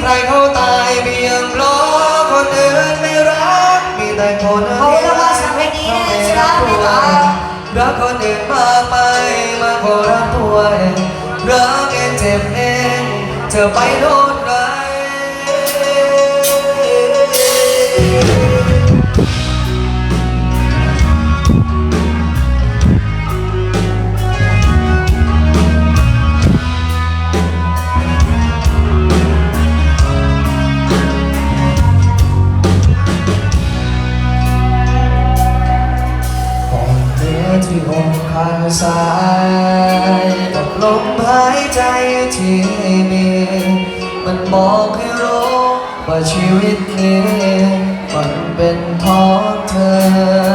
ใครเขาตายเบี่ยงล้อคนอื่นไม่รัก มีแต่คนขอบคุณรางวัลสำหรับเพลงนี้นะครับแม่ต่อรักคนอื่นมากไปมากกว่ารักตัวเองรักเองเจ็บเองจะไปโทษ ที่อกข้างซ้ายกับลมหายใจที่มี มันบอกให้รู้ว่าชีวิตนี้ มันเป็นของเธอ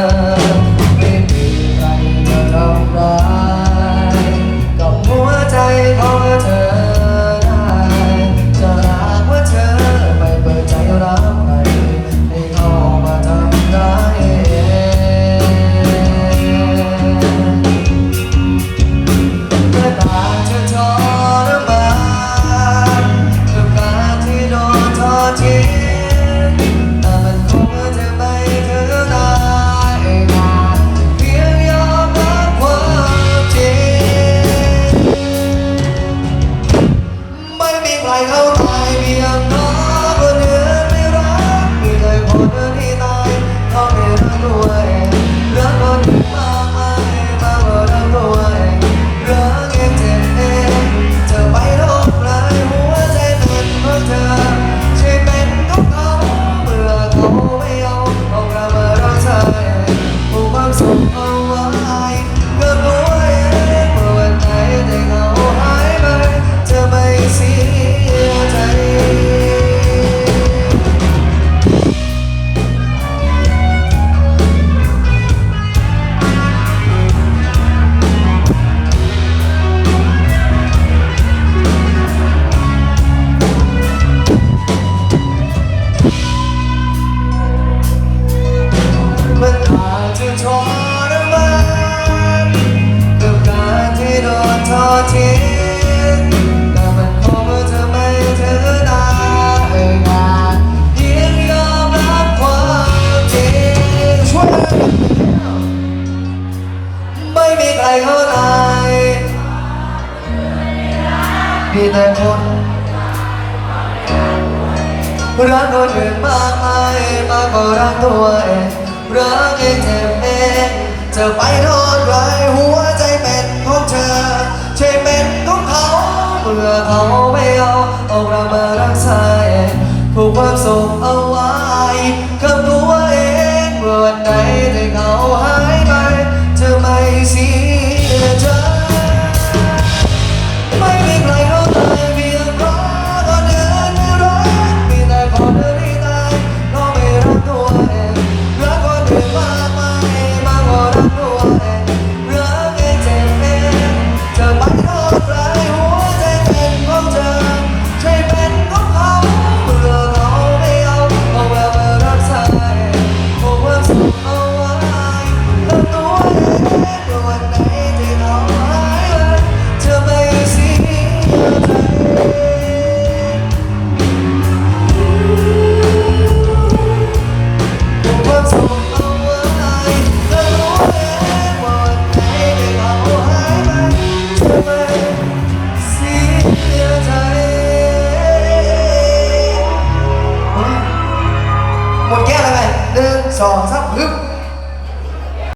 ทรมานกับการที่โดนทอดทิ้งแต่มันคงจะไม่ถึงได้งานเพียงยอมรับความจริงช่วยไม่มีใครเข้าใจมีแต่คนรักคนอื่นมากมายมากกว่ารักตัวเองรักเองเจ็บ เองจะไปโทษใครหัวใจเป็นของเธอ ใช่เป็นของเขาเมื่อเขาไม่เอาเอาเรามารักษาเองผูกความสุขเอาไว้กับตัว 2, 3, 4,